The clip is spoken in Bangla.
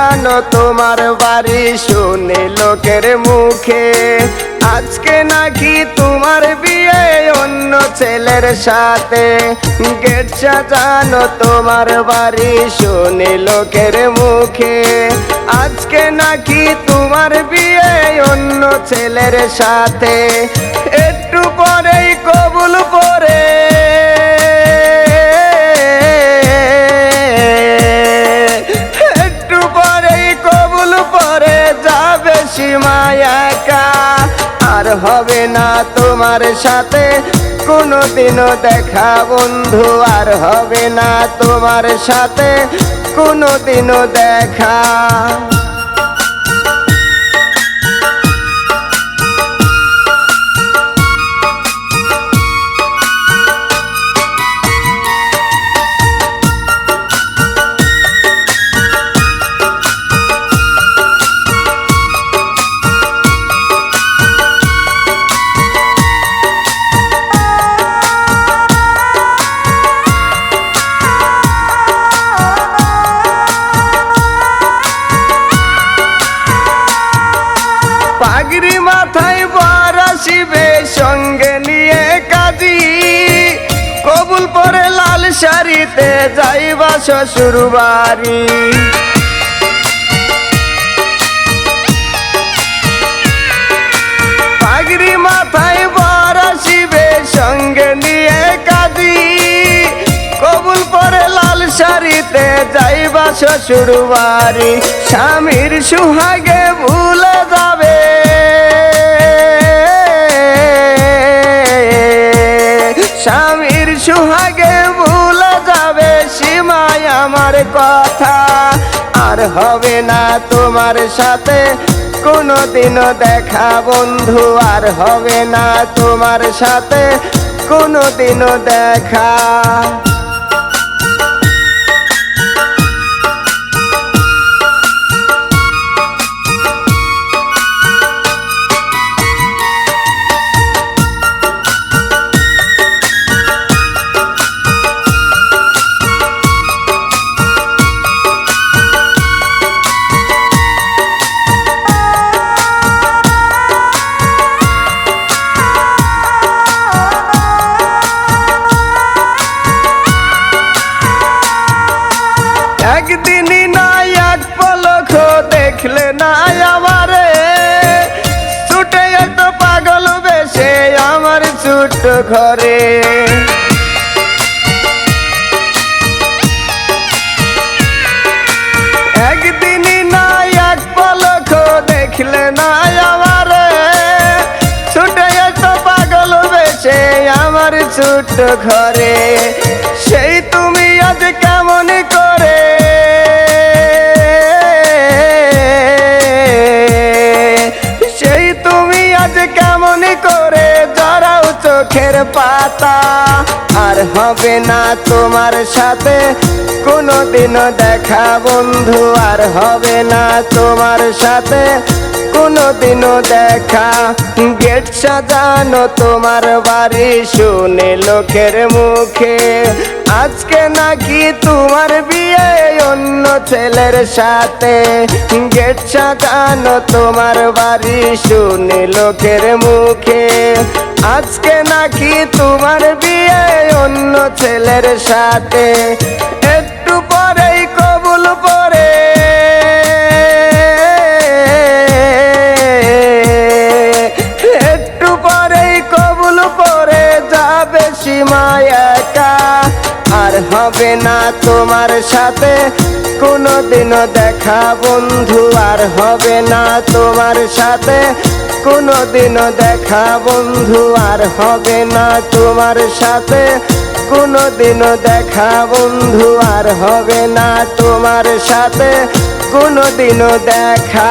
জানো, তোমার বাড়ি শুনে লোকের মুখে। আজকে নাকি তোমার বিয়ে অন্য ছেলের সাথে? গেট সাজানো তোমার বাড়ি শুনে লোকের মুখে। আজকে নাকি তোমার বিয়ে অন্য ছেলের সাথে? একটু পরেই কবুল পরে মায়াকা একা। আর হবে না তোমার সাথে। কোনোদিনও দেখা বন্ধু, আর হবে না তোমার সাথে। কোনোদিনও দেখা। পাগড়ি মাথায় বার আসিবে, সঙ্গে নিয়ে কাজী কবুল পরে লাল শাড়িতে যাইবা শ্বশুর বাড়ি। মাথায় কবুল পরে লাল যাইবা শ্বশুর বাড়ি। স্বামীর সুহাগে ভুলে যাবে। স্বামীর সুহাগে ভুলে যাবে সীমায় আমার কথা। আর হবে না তোমার সাথে কোনো দিনও দেখা বন্ধু। আর হবে না তোমার সাথে কোনো দিনও দেখা। একদিনই নাই এক পলক দেখলে নাই আমারে। ছুটে তো পাগল বেশে আমার ছোট্ট ঘরে। দেখলে ছুটে পাগল আমার ছোট্ট ঘরে। সেই তুমি আজ কেমন করে আজ কেমন করে জড়াও চোখের পাতা? আর হবে না তোমার সাথে কোনো কোনোদিনও দেখা বন্ধু। আর হবে না তোমার সাথে কোনো কোনোদিনও দেখা। গেট সাজানো তোমার বাড়ি, শুনে লোকের মুখে আজকে নাকি তোমার বিয়ে অন্য ছেলের সাথে? গেট সাজানো তোমার বাড়ি শুনে লোকের মুখে। আজকে নাকি তোমার বিয়ে অন্য ছেলের সাথে? একটু পরেই কবুল পরে হবে না তোমার সাথে। কোনোদিনও দেখা বন্ধু আর হবে না তোমার সাথে। কোনোদিনও দেখা বন্ধু আর হবে না তোমার সাথে। কোনোদিনও দেখা বন্ধু আর হবে না তোমার সাথে। কোনোদিনও দেখা।